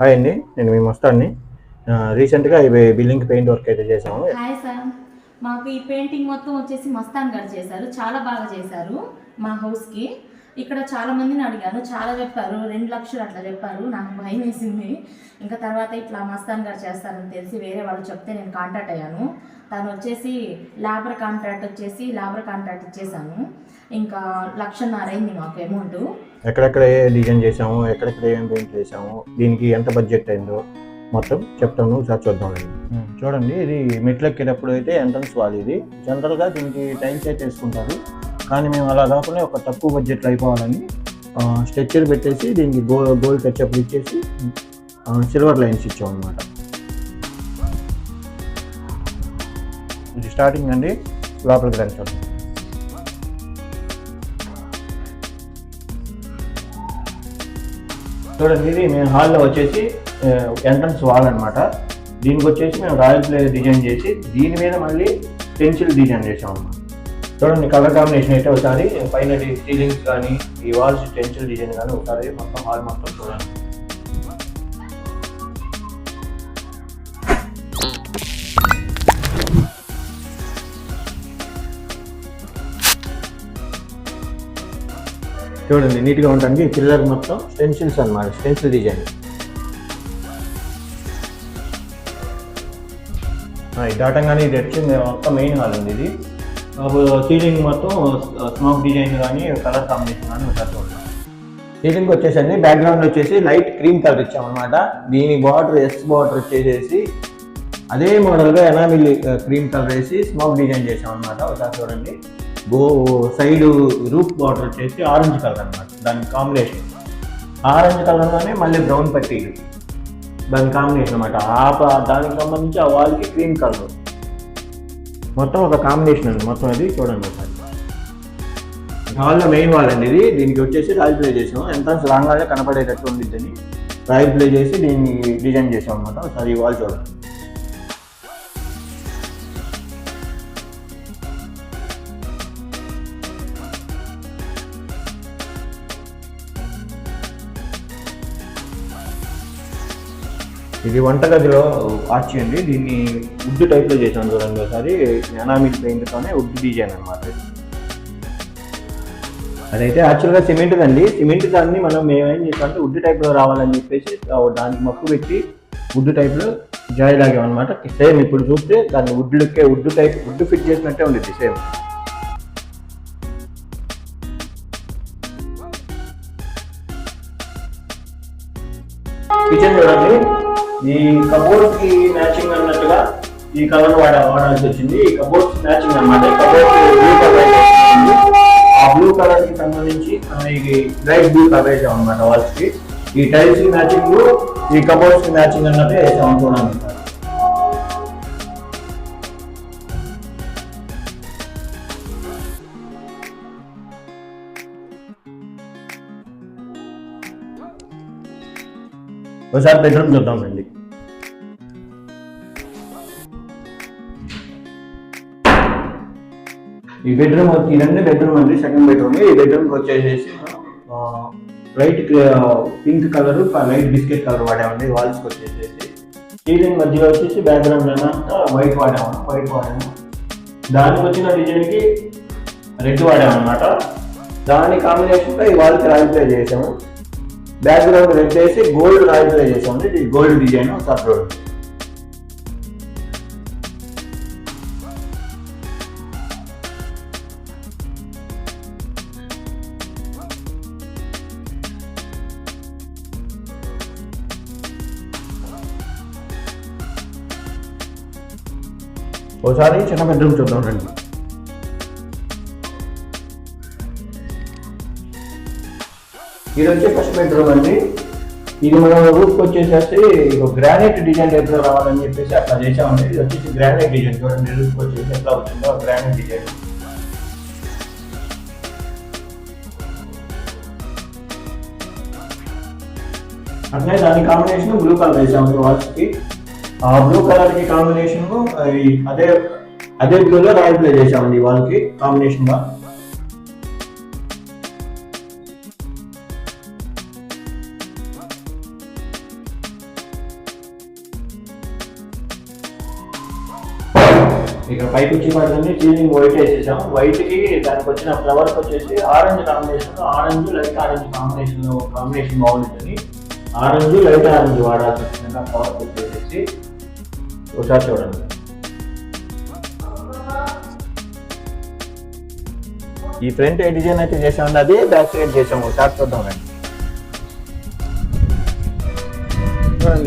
Hi అండి నేను మీ మస్తాన్ని. రీసెంట్గా ఇవి బిల్డింగ్ పెయింట్ వర్క్ అయితే చేసాము హాయ్ సార్. మాకు ఈ పెయింటింగ్ మొత్తం వచ్చేసి మస్తాన్ గారు చేశారు. చాలా బాగా చేశారు మా హౌస్కి. ఇక్కడ చాలా మందిని అడిగాను. చాలా చెప్పారు. రెండు లక్షలు అట్లా చెప్పారు. నాకు భయం వేసింది. ఇంకా తర్వాత ఇట్లా మస్తాన్ గారు చేస్తారని తెలిసి వేరే వాళ్ళు చెప్తే నేను కాంటాక్ట్ అయ్యాను. తను వచ్చేసి లేబర్ కాంట్రాక్ట్ వచ్చేసి లేబర్ కాంట్రాక్ట్ ఇచ్చేసాను ఇంకా లక్షన్నర అయింది మాకు అమౌంట్ ఎక్కడెక్కడ ఏ డిజైన్ చేసాము ఎక్కడెక్కడ ఏం పెయింట్ చేసాము దీనికి ఎంత బడ్జెట్ అయిందో మొత్తం చెప్తాను ఒకసారి చూద్దామండి చూడండి ఇది మెట్లు ఎక్కేటప్పుడు అయితే ఎంట్రన్స్ వాల్ ఇది. జనరల్గా దీనికి టైల్స్ అయితే వేసుకుంటారు. కానీ మేము అలా కాకుండా ఒక తక్కువ బడ్జెట్లో అయిపోవాలని స్ట్రెచ్చర్ పెట్టేసి దీనికి గో గోల్డ్ టచ్అప్ ఇచ్చేసి సిల్వర్ లైన్స్ ఇచ్చాం ఇది స్టార్టింగ్ అండి లోపలికి రండి చూడండి. చూడండి ఇది మేము హాల్లో వచ్చేసి ఎంట్రన్స్ వాల్ అనమాట దీనికి వచ్చేసి మేము రాయల్ ప్లే డిజైన్ చేసి దీని మీద మళ్ళీ పెన్సిల్ డిజైన్ చేసాం చూడండి కలర్ కాంబినేషన్ అయితే ఒకసారి పైన సీలింగ్స్ కానీ ఈ వాల్స్ పెన్సిల్ డిజైన్ కానీ ఒకసారి మొత్తం హాల్ మొత్తం చూడండి. చూడండి నీట్గా ఉంటుంది పిల్లర్ మొత్తం స్టెన్సిల్స్ అన్నమాట స్టెన్సిల్ డిజైన్ దాటంగానే ఇది వచ్చింది మొత్తం మెయిన్ హాల్ ఉంది ఇది. సీలింగ్ మొత్తం స్మోక్ డిజైన్ కానీ కలర్ కాంబినేషన్ కానీ చూడండి సీలింగ్ వచ్చేసండి బ్యాక్గ్రౌండ్ వచ్చేసి లైట్ క్రీమ్ కలర్ ఇచ్చామన్నమాట. దీని బార్డర్ ఎస్ బార్డర్ వచ్చేసేసి అదే మోడల్గా ఎనామిల్ క్రీమ్ కలర్ వేసి స్మోక్ డిజైన్ చేసామన్నమాట ఒకసారి చూడండి. గో సైడ్ రూఫ్ బార్డర్ వచ్చేసి ఆరెంజ్ కలర్ అనమాట దాని కాంబినేషన్ ఆరెంజ్ కలర్లోనే మళ్ళీ బ్రౌన్ పట్టీ దాని కాంబినేషన్ అనమాట ఆ దానికి సంబంధించి ఆ వాల్కి క్రీమ్ కలర్ మొత్తం ఒక కాంబినేషన్ అండి. మొత్తం అది చూడండి ఒకసారి. హాల్లో మెయిన్ వాల్ అండి ఇది. దీనికి వచ్చేసి రాయల్ ప్లే చేసాం. ఎంట్రన్స్ రాగానే కనపడేటట్టు ఉండిద్దని రాయల్ ప్లే చేసి దీన్ని డిజైన్ చేసాం అనమాట ఒకసారి ఈ వాల్ చూడండి. ఇది వంటగదిలో ఆర్చి అండి. దీన్ని వుడ్ టైప్లో చేశాను చూడండి ఒకసారి. ఎనామిల్ పెయింట్తోనే వుడ్ డిజైన్ అనమాట అదైతే యాక్చువల్గా సిమెంట్ అండి సిమెంట్ దాన్ని మనం మేమేం చేసామంటే వుడ్ టైప్లో రావాలని చెప్పేసి దానికి మక్కు పెట్టి వుడ్ టైప్లో జాయ్ లాగామన్నమాట సేమ్ ఇప్పుడు చూస్తే దాన్ని వుడ్ లుక్కే వుడ్ టైప్ వుడ్ ఫిట్ చేసినట్టే ఉంది సేమ్ కిచెన్ చూడండి. ఈ కబోర్డ్కి మ్యాచింగ్ అన్నట్టుగా ఈ కలర్ వాడ వాడాల్సి వచ్చింది. ఈ కబోర్డ్ మ్యాచింగ్ అన్నమాట. ఈ కబోర్డ్ బ్లూ కలర్ ఆ బ్లూ కలర్కి సంబంధించి ఈ ఇది లైట్ బ్లూ కలర్ వేసాం అనమాట వాల్స్కి ఈ టైల్స్కి మ్యాచింగ్ ఈ కబోర్డ్స్కి మ్యాచింగ్ అన్నట్టు వేసాం చూడండి ఒకసారి బెడ్రూమ్ చూద్దామండి ఈ బెడ్రూమ్ వచ్చి ఇదండి బెడ్రూమ్ అండి సెకండ్ బెడ్రూమ్ ఈ బెడ్రూమ్ వచ్చేసేసి light pink colour light biscuit colour వాడామండి walls వచ్చేసేసి. సీలింగ్ మధ్యలో వచ్చేసి బ్యాక్గ్రౌండ్ అంతా వైట్ వాడాము వైట్ వాడాము. దానికి వచ్చిన డిజైన్కి రెడ్ వాడామన్నమాట. దాని కాంబినేషన్తో ఈ వాల్కి రాయి చేసాము. బ్యాక్గ్రౌండ్ రెడ్ వేసి గోల్డ్ రాయి ప్లే చేసాము ఇది గోల్డ్ డిజైన్ ఒకసారి చూడండి ఒకసారి చిన్న బెడ్రూమ్ చూద్దాం రండి ఇది వచ్చి ఫస్ట్ బెడ్రూమ్ అండి. ఇది మనం రూఫ్ వచ్చేసేసి గ్రానైట్ డిజైన్ ఎట్లా రావాలని చెప్పేసి అట్లా చేసామండి. ఇది వచ్చేసి గ్రానైట్ డిజైన్ చూడండి రూఫ్ వచ్చేసి ఎట్లా వచ్చిందో గ్రానైట్ డిజైన్ అట్లే దాని కాంబినేషన్ బ్లూ కలర్ వేసామండి వాల్స్కి. ఆ బ్లూ కలర్కి కాంబినేషన్ అదే అదే బ్లూలో రాయల్ ప్లే చేసామండి వాళ్ళకి కాంబినేషన్ గా ఇక పైకి వచ్చి పడుతుంది సీలింగ్ వైట్ వేసేసాం. వైట్కి దానికి వచ్చిన ఫ్లవర్స్ వచ్చేసి orange combination orange light orange combination combination బాగుంటుంది. ఆరెంజ్ లైట్ ఆరెంజ్ వాడాల్సి వచ్చింది ఫ్లవర్స్ వచ్చేసి ఒకసారి చూడండి. ఈ ఫ్రంట్ ఏ డిజైన్ అయితే చేసాం అది బ్యాక్ సైడ్ చేసాము ఒకసారి చూద్దాం రండి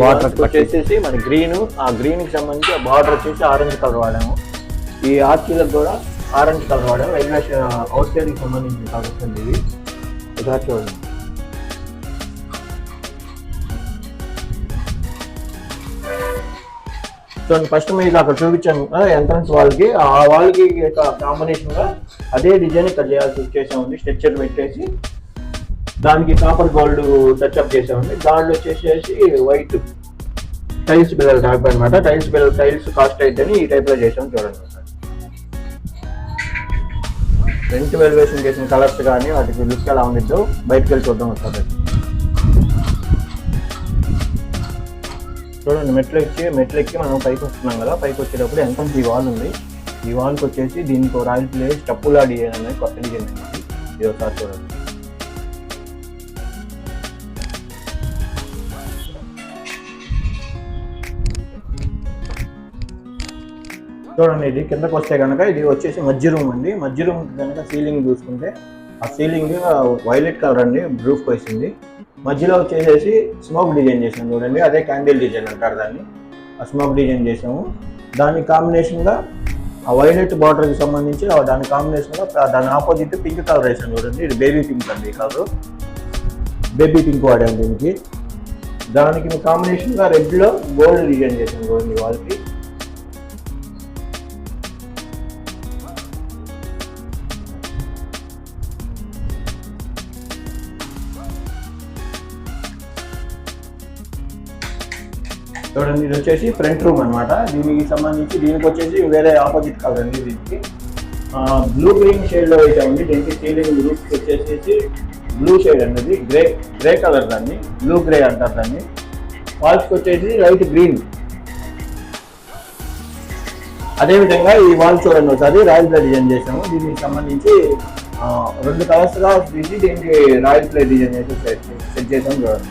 బార్డర్ వచ్చేసేసి మన గ్రీన్ ఆ గ్రీన్కి సంబంధించి బార్డర్ వచ్చేసి ఆరెంజ్ కలర్ వాడాము. ఈ ఆర్చీలకు కూడా ఆరెంజ్ కలర్ వాడాము రైల్వే అవుట్ సైడ్కి సంబంధించిన కలర్ వస్తుంది ఇది ఇలా చూడండి చూడండి ఫస్ట్ మీరు అక్కడ చూపించాను ఎంట్రన్స్ వాళ్ళకి. ఆ వాళ్ళకి కాంబినేషన్గా అదే డిజైన్ ఇక్కడ చేయాల్సి వచ్చేసామండి స్ట్రక్చర్ పెట్టేసి దానికి కాపర్ గోల్డ్ టచ్అప్ చేసామండి దాంట్లో వచ్చేసేసి వైట్ టైల్స్ బిల్లలు టైప్ అనమాట టైల్స్ బిల్లలు టైల్స్ కాస్ట్ అయితే ఈ టైప్లో చేసాం చూడండి. ఫ్రంట్ వెలివేషన్ చేసిన కలర్స్ కానీ వాటికి లుక్ ఎలా ఉండిద్దో బయటకు వెళ్ళి చూద్దాం ఒకసారి. చూడండి మెట్లు ఎక్కి మెట్లు ఎక్కి మనం పైకి వస్తున్నాం కదా పైకి వచ్చేటప్పుడు ఎంట్రన్స్ ఈ వాల్ ఉంది. ఈ వాల్కి వచ్చేసి దీనికి రాయల్ ప్లేస్ టప్పులా డిజైన్ అనేది కొత్త డిజైన్ అనేది ఇది ఒకసారి చూడండి. చూడండి ఇది కిందకు వస్తే కనుక ఇది వచ్చేసి మధ్య రూమ్ అండి. మధ్య రూమ్ కనుక సీలింగ్ చూసుకుంటే ఆ సీలింగ్ వైలెట్ కలర్ అండి బ్రూఫ్ వేసింది మధ్యలో వచ్చేసేసి స్మోక్ డిజైన్ చేసాం చూడండి అదే క్యాండిల్ డిజైన్ అంటారు దాన్ని. ఆ స్మోక్ డిజైన్ చేసాము దాని కాంబినేషన్గా ఆ వైలెట్ బార్డర్కి సంబంధించి దాని కాంబినేషన్గా దాని ఆపోజిట్ పింక్ కలర్ వేసాం చూడండి. ఇది బేబీ పింక్ అండి ఈ కలర్ బేబీ పింక్ వాడాము దీనికి. దానికి కాంబినేషన్గా రెడ్లో గోల్డ్ డిజైన్ చేసాం చూడండి వాళ్ళకి. చూడండి ఇది వచ్చేసి ఫ్రంట్ రూమ్ అనమాట దీనికి సంబంధించి దీనికి వచ్చేసి వేరే ఆపోజిట్ కలర్ అండి దీనికి. బ్లూ గ్రీన్ షేడ్లో అయితే వేసామండి దీనికి సీలింగ్ రూఫ్ వచ్చేసి బ్లూ షేడ్ అనేది గ్రే గ్రే కలర్ దాన్ని. బ్లూ గ్రే అంటారు దాన్ని. వాల్స్కి వచ్చేసి లైట్ గ్రీన్ అదేవిధంగా ఈ వాల్ చూడండి ఒకసారి. రాయల్ ప్లే డిజైన్ చేసాము దీనికి సంబంధించి రెండు కలర్స్గా తీసి దీనికి రాయల్ ప్లే డిజైన్ చేసి సెట్ సెట్ చేసాం చూడండి.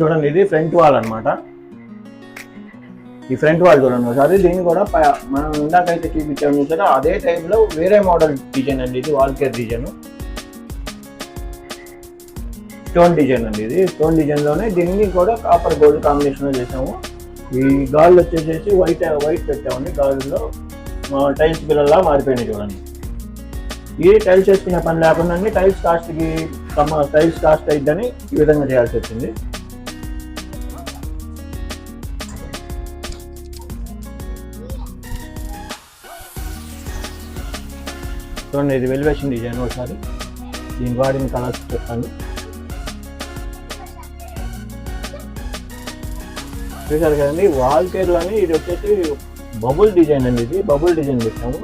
చూడండి ఇది ఫ్రంట్ వాల్ అన్నమాట. ఈ ఫ్రంట్ వాల్ చూడండి ఒకసారి. దీన్ని కూడా మనం ఇందాకైతే చూపించాము చూసారా? అదే టైంలో వేరే మోడల్ డిజైన్ అండి ఇది wall care design. Stone design అండి ఇది. స్టోన్ డిజైన్లోనే దీన్ని కూడా కాపర్ గోల్డ్ కాంబినేషన్లో చేసాము. ఈ గాళ్ళు వచ్చేసేసి వైట్ వైట్ పెట్టామండి. గాజుల్లో టైల్స్ బిల్లలా మారిపోయినాయి చూడండి. ఈ టైల్స్ వేసుకునే పని లేకుండా టైల్స్ కాస్ట్కి టైల్స్ కాస్ట్ అయిద్దని ఈ విధంగా చేయాల్సి వచ్చింది. చూడండి ఇది వెలివేషన్ డిజైన్ ఒకసారి. దీని వాడిన కలర్స్ చెప్తాను చూసారు కదండి వాల్ కేర్లోని ఇది వచ్చేసి బబుల్ డిజైన్ అండి ఇది బబుల్ డిజైన్ పెట్టాము.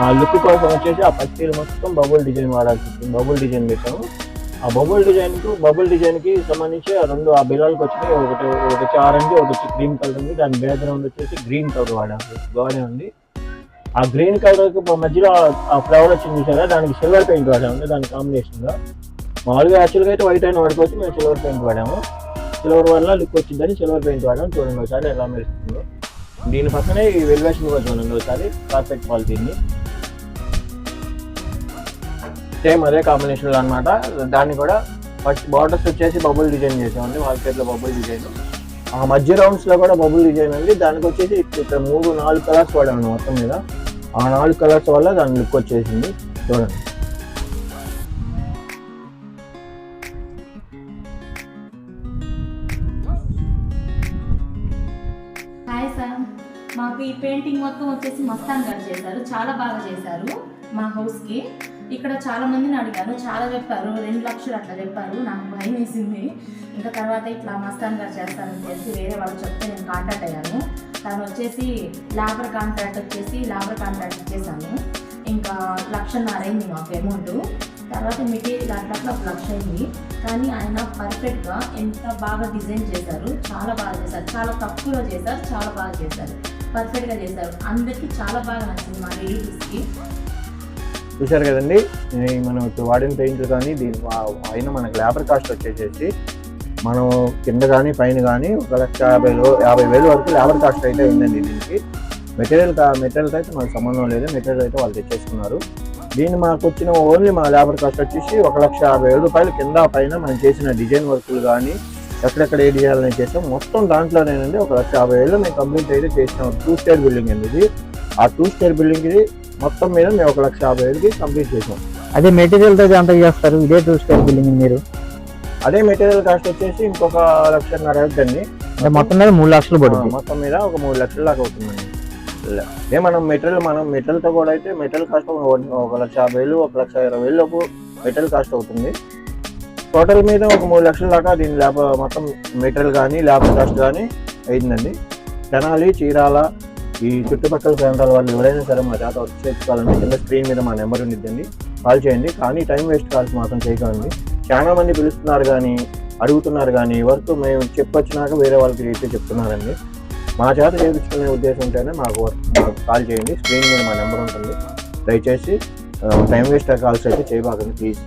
ఆ లుక్ కోసం వచ్చేసి ఆ పచ్చీలు మొత్తం బబుల్ డిజైన్ వాడాల్సి వచ్చింది బబుల్ డిజైన్ పెట్టాము. ఆ బబుల్ డిజైన్కు బబుల్ డిజైన్కి సంబంధించి ఆ రెండు ఆ బిలాలకు వచ్చినాయి ఒకటి ఒకటి ఆరెంజ్ ఒకటి వచ్చి గ్రీన్ కలర్ ఉంది. దాని బ్యాక్గ్రౌండ్ వచ్చేసి గ్రీన్ కలర్ వాడాము. గోడే ఉంది. ఆ గ్రీన్ కలర్కి మధ్యలో ఆ- ఆ ఫ్లవర్ వచ్చింది చూసారా? దానికి సిల్వర్ పెయింట్ వాడాము. దాని కాంబినేషన్గా మామూలుగా యాక్చువల్గా అయితే వైట్ అయిన వాడుకోవచ్చు మేము సిల్వర్ పెయింట్ వాడాము. సిల్వర్ వల్ల లుక్ వచ్చిందని సిల్వర్ పెయింట్ వాడాము. చూడండి ఒకసారి ఎలా మెరుస్తుందో. దీని పక్కనే ఈ వెల్వేషన్ కూడా చూడండి ఒకసారి. కార్పెట్ వాల్ సేమ్ అదే కాంబినేషన్లో అన్నమాట. దాన్ని కూడా ఫస్ట్ బార్డర్స్ వచ్చేసి బబుల్ డిజైన్ చేసామండి. వాల్ పేర్లో బబుల్ డిజైన్ ఆ మధ్య రౌండ్స్లో కూడా బబుల్ డిజైన్ అండి దానికి వచ్చేసి ఇక్కడ మూడు నాలుగు కలర్స్ వాడాము మొత్తం మీద. ఆ నాలుగు కలర్స్ వల్ల దాని లుక్ వచ్చేసింది. చూడండి. Hi sir. మాకు ఈ పెయింటింగ్ మొత్తం వచ్చేసి మస్తాన్ గారు చేశారు. చాలా బాగా చేశారు మా హౌస్కి. ఇక్కడ చాలా మందిని అడిగాను. చాలా చెప్పారు. రెండు లక్షలు అట్లా చెప్పారు. నాకు భయం వేసింది. ఇంకా తర్వాత ఇట్లా మస్తాన్ గారు చేస్తారని తెలిసి వేరే వాళ్ళు చెప్తే నేను కాంటాక్ట్ అయ్యాను. తను వచ్చేసి లేబర్ కాంట్రాక్ట్ వచ్చేసి లేబర్ కాంట్రాక్ట్ ఇచ్చేసాను ఇంకా లక్షన్నర అయింది మాకు అమౌంట్ తర్వాత మెటీరియల్ అట్లా ఒక లక్ష అయింది. కానీ ఆయన పర్ఫెక్ట్గా ఎంత బాగా డిజైన్ చేశారు చాలా బాగా చేశారు. చాలా తక్కువలో చేశారు చాలా బాగా చేశారు. పర్ఫెక్ట్గా చేశారు. అందరికీ చాలా బాగా నచ్చింది మా రిలేటివ్స్కి చూశారు కదండి మనం ఇప్పుడు వాడిన పెయింట్లు కానీ దీని వా- అయిన మనకి లేబర్ కాస్ట్ వచ్చేసేసి మనం కింద కానీ పైన కానీ ఒక లక్ష యాభై యాభై వేలు వరకు లేబర్ కాస్ట్ అయితే ఉందండి దీనికి. మెటీరియల్ కా అయితే మనకు సంబంధం లేదు. మెటీరియల్ అయితే వాళ్ళు తెచ్చేసుకున్నారు. దీన్ని మాకు వచ్చిన ఓన్లీ మా లేబర్ కాస్ట్ వచ్చేసి ఒక లక్ష యాభై వేల రూపాయలు కింద పైన మనం చేసిన డిజైన్ వర్కులు కానీ ఎక్కడెక్కడ ఏ డిజైన్ చేసాం మొత్తం దాంట్లోనేనండి ఒక లక్ష యాభై వేలు మేము కంప్లీట్ అయితే చేసినాం. టూ స్టేర్ బిల్డింగ్ అండి ఇది. ఆ టూ స్టేర్ బిల్డింగ్ ఇది మొత్తం మీద మేము ఒక లక్ష యాభై వేలకి కంప్లీట్ చేసాం అదే మెటీరియల్తో ఎంత చేస్తారు. ఇదే టూ స్టేర్ బిల్డింగ్ మీరు? అదే మెటీరియల్ కాస్ట్ వచ్చేసి ఇంకొక లక్షన్నర అవుతుందండి అంటే మొత్తం మీద మూడు లక్షలు పడుతుంది మొత్తం మీద ఒక మూడు లక్షల దాకా అవుతుందండి. ఏ మనం మెటీరియల్ మనం మెటీరియల్తో కూడా అయితే మెటీరియల్ కాస్ట్ ఒక లక్ష యాభై వేలు ఒక లక్ష ఇరవై వేలు లోపు మెటీరియల్ కాస్ట్ అవుతుంది. టోటల్ మీద ఒక మూడు లక్షల దాకా దీని ల్యాబ్ మొత్తం మెటీరియల్ కానీ ల్యాబర్ కాస్ట్ కానీ అయిందండి. తెనాలి చీరాల ఈ చుట్టుపక్కల ప్రాంతాల వాళ్ళు ఎవరైనా సరే మా చేత వచ్చి తెచ్చుకోవాలంటే కింద స్క్రీన్ మీద మా నెంబర్ ఉండిద్దండి. కాల్ చేయండి. కానీ టైం వేస్ట్ కాల్స్ మాత్రం చేయకండి. చాలా మంది పిలుస్తున్నారు కానీ అడుగుతున్నారు కానీ వర్క్ మేము చెప్పొచ్చినాక వేరే వాళ్ళకి అయితే చెప్తున్నారండి. మా చేత చేయించుకునే ఉద్దేశం ఉంటేనే మాకు వర్క్ మాకు కాల్ చేయండి. స్క్రీన్ మీద మా నెంబర్ ఉంటుంది. దయచేసి టైం వేస్ట్ కాల్స్ అయితే చేయబాకండి ప్లీజ్.